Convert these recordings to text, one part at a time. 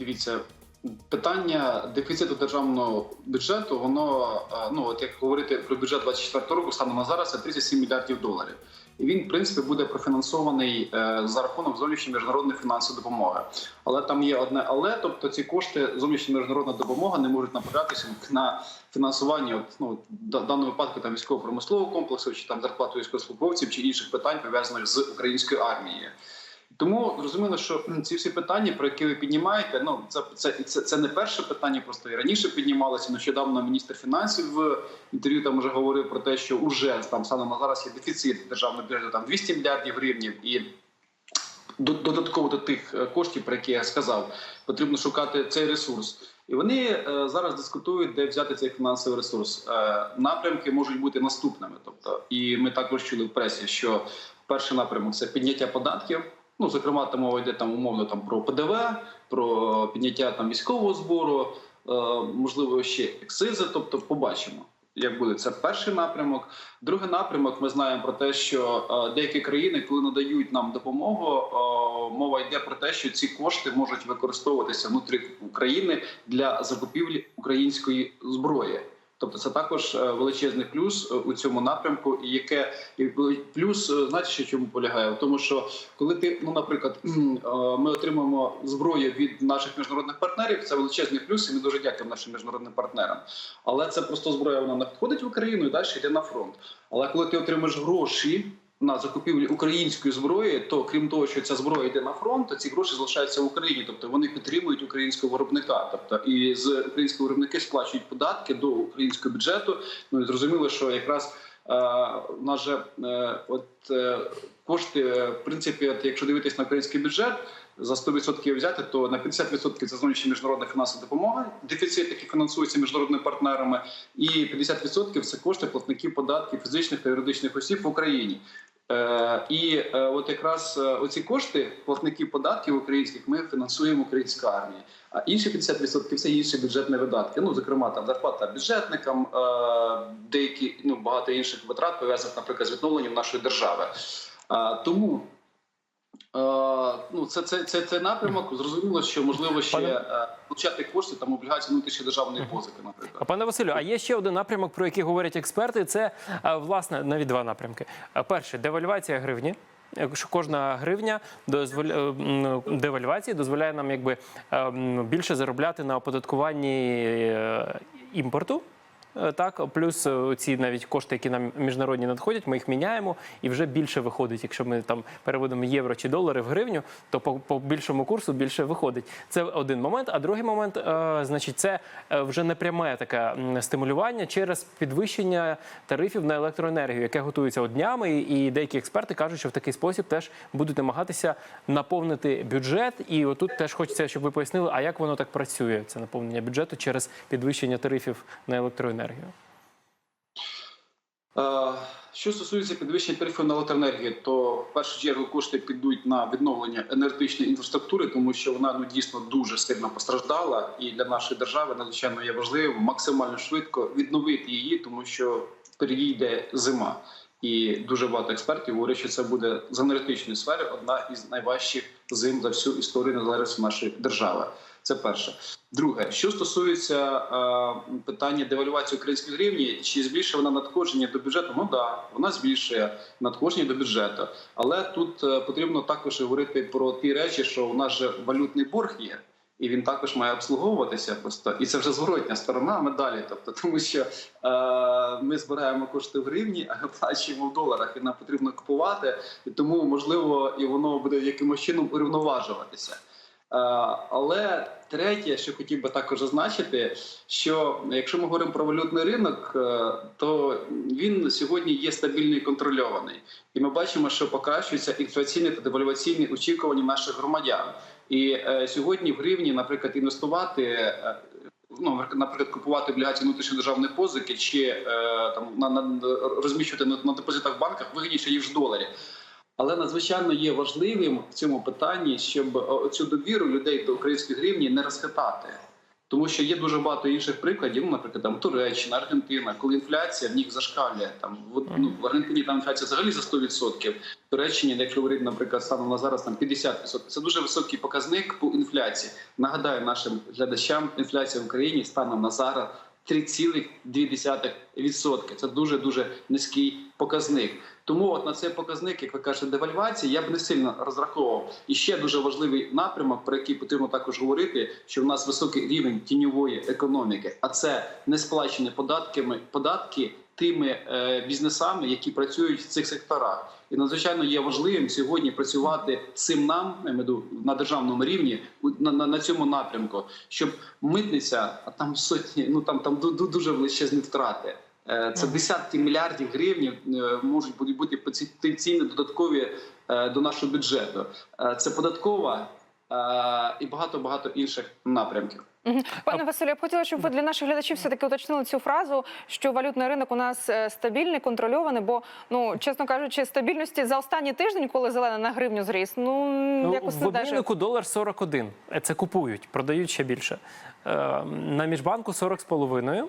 Дивіться, питання дефіциту державного бюджету, воно е, ну от як говорити про бюджет 24 року, станом на зараз це 37 мільярдів доларів. І він, в принципі, буде профінансований е, за рахунок зовнішньої міжнародної фінансової допомоги. Але там є одне але, тобто ці кошти зовнішня міжнародна допомога не можуть направлятися на фінансування от, ну, в даному випадку там військово-промислового комплексу, чи там зарплату військовослужбовців, чи інших питань пов'язаних з українською армією. Тому зрозуміло, що ці всі питання, про які ви піднімаєте, ну це це, це, це не перше питання, просто і раніше піднімалося. Нещодавно міністр фінансів в інтерв'ю там вже говорив про те, що уже там станом на зараз є дефіцит державного бюджету там 200 мільярдів гривень і. Додатково до тих е, коштів, про які я сказав, потрібно шукати цей ресурс. І вони е, зараз дискутують, де взяти цей фінансовий ресурс. Е, напрямки можуть бути наступними. Тобто, і ми також чули в пресі, що перший напрямок це підняття податків. Ну, зокрема, там мова йде там умовно там про ПДВ, про підняття там військового збору, е, можливо, ще ексизи. Тобто, побачимо. Як буде це перший напрямок. Другий напрямок. Ми знаємо про те, що е, деякі країни, коли надають нам допомогу, е, мова йде про те, що ці кошти можуть використовуватися внутрі України для закупівлі української зброї. Тобто, це також е, величезний плюс е, у цьому напрямку, і яке і плюс, е, знаєте, що чому полягає? В тому, що коли ти, ну наприклад, ми отримуємо зброю від наших міжнародних партнерів, це величезний плюс, і ми дуже дякуємо нашим міжнародним партнерам. Але це просто зброя, вона надходить в Україну і далі йде на фронт. Але коли ти отримаєш гроші на закупівлі української зброї, то крім того, що ця зброя йде на фронт, то ці гроші залишаються в Україні, тобто вони підтримують українського виробника. Тобто і з українського виробники сплачують податки до українського бюджету. Ну і зрозуміло, що якраз. е, У нас же е, от е, кошти, е, в принципі, от якщо дивитись на український бюджет, за 100% взяти, то на 50% це зовнішня міжнародна фінансова допомога, дефіцит, який фінансується міжнародними партнерами, і 50% це кошти платників податків фізичних та юридичних осіб в Україні. Е, і е, от якраз е, оці кошти платників податків українських ми фінансуємо українська армія. А інші 50% це інші бюджетні видатки. Ну зокрема, там зарплата бюджетникам, деякі ну багато інших витрат пов'язаних, наприклад, з відновленням нашої держави. Тому ну це, це, це, це напрямок. Зрозуміло, що можливо ще Пане- е, кошти там облігації внутрішньої державної позики, наприклад. пане Василю, а є ще один напрямок, про який говорять експерти. Це власне навіть два напрямки. Перший девальвація гривні. Якщо кожна гривня дозволя... девальвації дозволяє нам якби більше заробляти на оподаткуванні е, імпорту. Е, Так, плюс е, ці навіть кошти, які нам міжнародні надходять, ми їх міняємо і вже більше виходить. Якщо ми там переводимо євро чи долари в гривню, то по, по більшому курсу більше виходить. Це один момент. А другий момент, е, значить, це е, вже не пряме таке стимулювання через підвищення тарифів на електроенергію, яке готується от днями, і деякі експерти кажуть, що в такий спосіб теж будуть намагатися наповнити бюджет. І отут теж хочеться, щоб ви пояснили, а як воно так працює, це наповнення бюджету через підвищення тарифів на електроенергію. Е, Що стосується підвищення тарифів на електроенергію, то в першу чергу кошти підуть на відновлення енергетичної інфраструктури, тому що вона ну дійсно дуже сильно постраждала, і для нашої держави надзвичайно є важливим максимально швидко відновити її, тому що переїде зима. І дуже багато експертів говорять, що це буде з енергетичної сфери одна із найважчих зим за всю історію незалежності нашої держави. Це перше. Друге, що стосується е, питання девальвації української гривні, чи збільшує вона надходження до бюджету? Ну да, вона збільшує надходження до бюджету. Але тут е, потрібно також говорити про ті речі, що у нас же валютний борг є. І він також має обслуговуватися просто, і це вже зворотня сторона медалі. Тобто, тому що е, ми збираємо кошти в гривні, а виплачуємо в доларах, і нам потрібно купувати. І тому можливо і воно буде якимось чином урівноважуватися. Е, Але третє, що хотів би також зазначити, що якщо ми говоримо про валютний ринок, е, то він сьогодні є стабільний і контрольований, і ми бачимо, що покращуються інфляційні та девальваційні очікування наших громадян. І е, сьогодні в гривні, наприклад, інвестувати. Ну, наприклад, купувати облігації внутрішньої державної позики чи е, там на, на розміщувати на, на депозитах в банках вигідніше ніж в доларі. Але надзвичайно є важливим в цьому питанні, щоб е, цю довіру людей до української гривні не розхитати. Тому що є дуже багато інших прикладів, ну, наприклад, там Туреччина, Аргентина, коли інфляція в них зашкалює. Там в, ну, в Аргентині там інфляція взагалі за 100%. В Туреччині, якщо говорити, наприклад, станом на зараз там 50%. Це дуже високий показник по інфляції. Нагадаю нашим глядачам, інфляція в Україні станом на зараз 3,2%. Це дуже дуже низький показник. Тому от на цей показник, як ви кажете, девальвації, я б не сильно розраховував. І ще дуже важливий напрямок, про який потрібно також говорити, що в нас високий рівень тіньової економіки, а це не сплачені податками податки тими е, бізнесами, які працюють в цих секторах. І надзвичайно є важливим сьогодні працювати цим нам на державному рівні на, на, на цьому напрямку, щоб митниця, а там сотні, ну там там ду- ду- дуже величезні втрати. Е, Це десятки мільярдів гривень е, можуть бути- потенційно додаткові е, до нашого бюджету. Це податкова і багато багато інших напрямків. Пане Василю, я б хотіла, щоб ви для наших глядачів все таки уточнили цю фразу, що валютний ринок у нас е, стабільний, контрольований. Бо ну чесно кажучи, стабільності за останній тиждень, коли зелена на гривню зріс, ну, Ну, якось в не даже. обміннику долар 41. Е, Це купують, продають ще більше. Е, На міжбанку 40,5.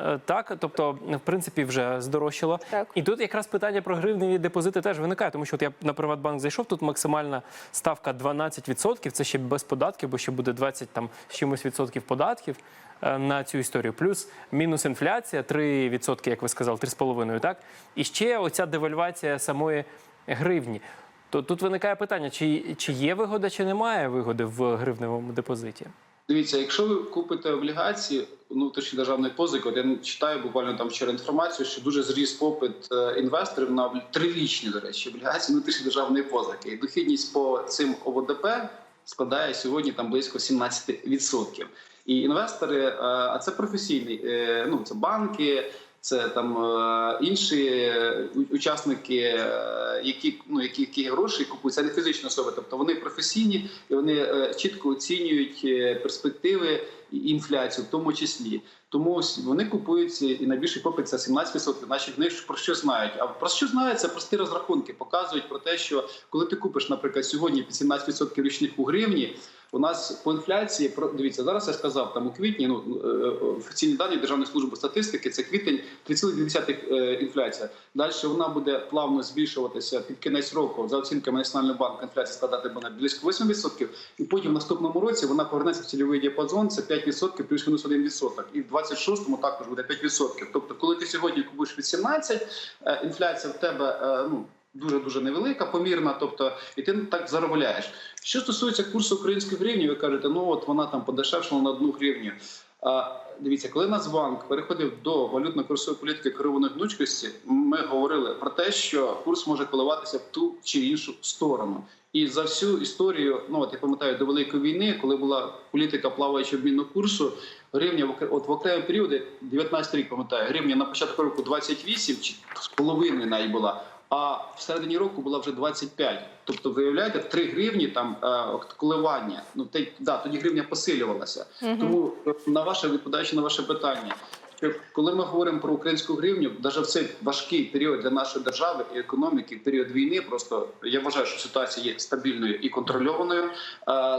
Е, Так, тобто, в принципі, вже здорожчало. Так. І тут якраз питання про гривневі депозити теж виникає, тому що от я на Приватбанк зайшов, тут максимальна ставка 12%, це ще без податків, бо ще буде 20 там з чимось відсотків податків е, на цю історію. Плюс мінус інфляція 3%, як ви сказали, 3,5%, так? І ще оця девальвація самої гривні. То тут виникає питання, чи, чи є вигода, чи немає вигоди в гривневому депозиті? Дивіться, якщо ви купите облігації внутрішньої державної позики, от я читаю буквально там вчора інформацію, що дуже зріс попит е, інвесторів на трирічні, до речі, облігації внутрішні державної позики. І дохідність по цим ОВДП складає сьогодні там близько 17%. І інвестори, е, а це професійні, е, ну це банки. Це там е, інші е, учасники, е, які ну які, які гроші купують, це не фізичні особи, тобто вони професійні і вони чітко оцінюють перспективи і інфляцію, в тому числі. Тому вони купують і найбільший попит це 17%. Наші в них про що знають. А про що знають? Це прості розрахунки. Показують про те, що коли ти купиш, наприклад, сьогодні під 17% річних у гривні. У нас по інфляції дивіться зараз. Я сказав там у квітні. Ну е, офіційні дані Державної служби статистики. Це квітень 3,2 е, інфляція. Далі вона буде плавно збільшуватися під кінець року. За оцінками Національного банку інфляція складати буде близько 8%. І потім в наступному році вона повернеться в цільовий діапазон. Це 5% плюс-мінус 1%. І в 26-му також буде 5%. Тобто, коли ти сьогодні купуєш від 17, е, інфляція в тебе ну. Дуже дуже невелика, помірна, тобто і ти так заробляєш. Що стосується курсу української гривні, ви кажете, ну от вона там подешевшала на одну гривню. А, дивіться, коли Нацбанк переходив до валютно-курсової політики керованої гнучкості, ми говорили про те, що курс може коливатися в ту чи іншу сторону. І за всю історію, ну от я пам'ятаю, до великої війни, коли була політика плаваючого обмінного курсу, гривня от в окремі періоди, 19 рік пам'ятаю, гривня на початку року 28 чи з половиною навіть була. А в середині року була вже 25. Тобто, виявляєте, 3 гривні там е, коливання. Ну те, да, тоді гривня посилювалася. Тому е, на ваше відповідаючи на ваше питання, що коли ми говоримо про українську гривню, навіть в цей важкий період для нашої держави і економіки, період війни, просто я вважаю, що ситуація є стабільною і контрольованою. Е,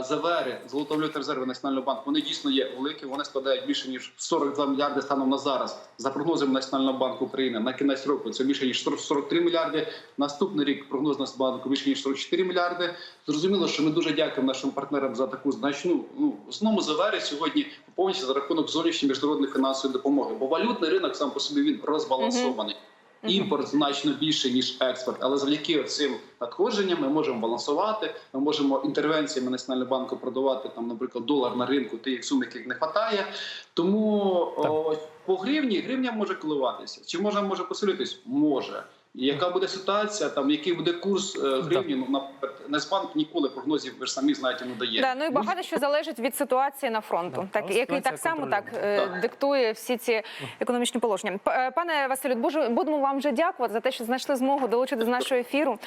Завери золотовалютні резерви Національного банку вони дійсно є великі. Вони складають більше ніж 42 мільярди станом на зараз. За прогнозами Національного банку України на кінець року це більше ніж 40 43 мільярди. Наступний рік прогноз Нацбанку більше ніж 44 мільярди. Зрозуміло, що ми дуже дякуємо нашим партнерам за таку значну ну основному завери сьогодні поповнюється за рахунок зовнішньої міжнародної фінансової допомоги. Бо валютний ринок сам по собі він розбалансований. Імпорт значно більше ніж експорт, але завдяки цим надходженням ми можемо балансувати. Ми можемо інтервенціями національного банку продавати там, наприклад, долар на ринку, тих сум, яких не вистачає. Тому о, по гривні гривня може коливатися. Чи може може посилитись? Може. Яка буде ситуація, там який буде курс е, гривні? Ну наприклад, Нацбанк ніколи прогнозів ви ж самі знаєте не дає. Да, ну і багато що залежить від ситуації на фронту, Да, так який так само так е, диктує всі ці економічні положення. Е, Пане Василю, будемо вам вже дякувати за те, що знайшли змогу долучити до нашого ефіру.